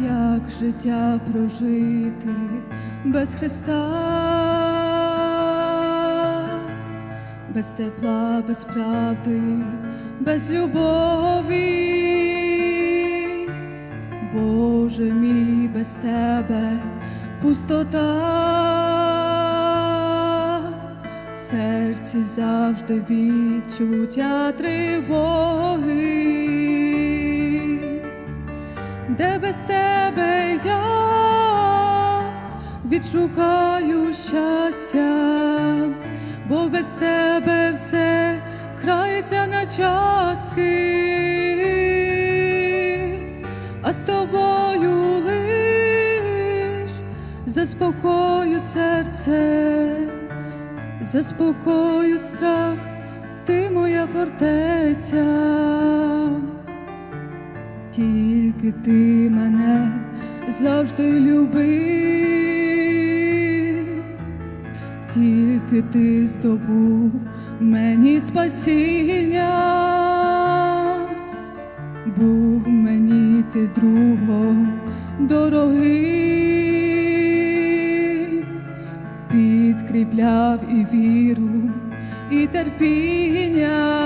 як життя прожити без Христа, без тепла, без правди, без любові, Боже мій, без тебе пустота, в серці завжди відчуття тривоги де без тебе я відшукаю щастя, бо без тебе все крається на частки, а з тобою лиш заспокою серце, заспокою страх, ти моя фортеця тільки ти мене завжди любив, тільки ти здобув мені спасіння, був мені ти другом дорогий, підкріпляв і віру, і терпіння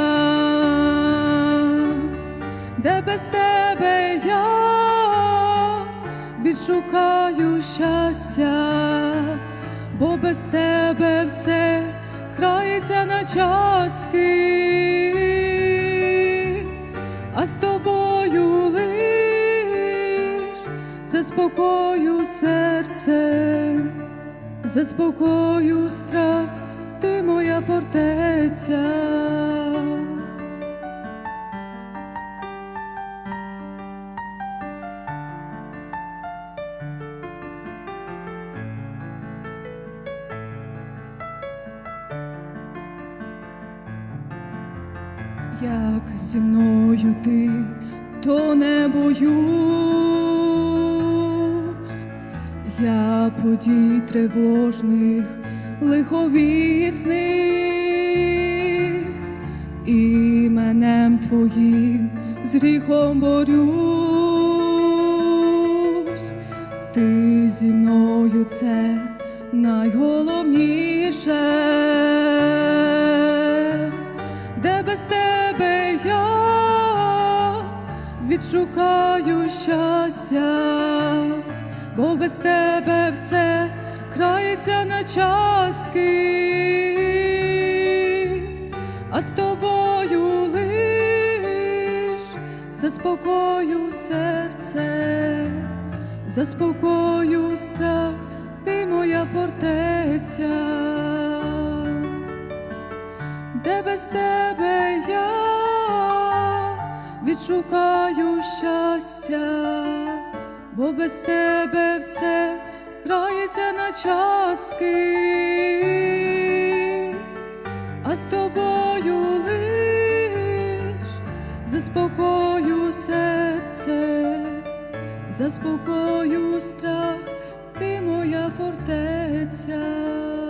де без тебе я відшукаю щастя, бо без тебе все крається на частки, а з тобою лиш заспокою серце, заспокою страх, ти моя фортеця. Як зі мною ти, то не боюсь, я подій тривожних, лиховісних, іменем твоїм з гріхом борюсь, ти зі мною це найголовніше де без тебе відшукаю щастя, бо без тебе все крається на частки, а з тобою лиш заспокою серце, заспокою страх, ти моя фортеця. Де без тебе я відшукаю щастя, бо без тебе все грається на частки, а з тобою лиш заспокою серце, заспокою страх, ти моя фортеця.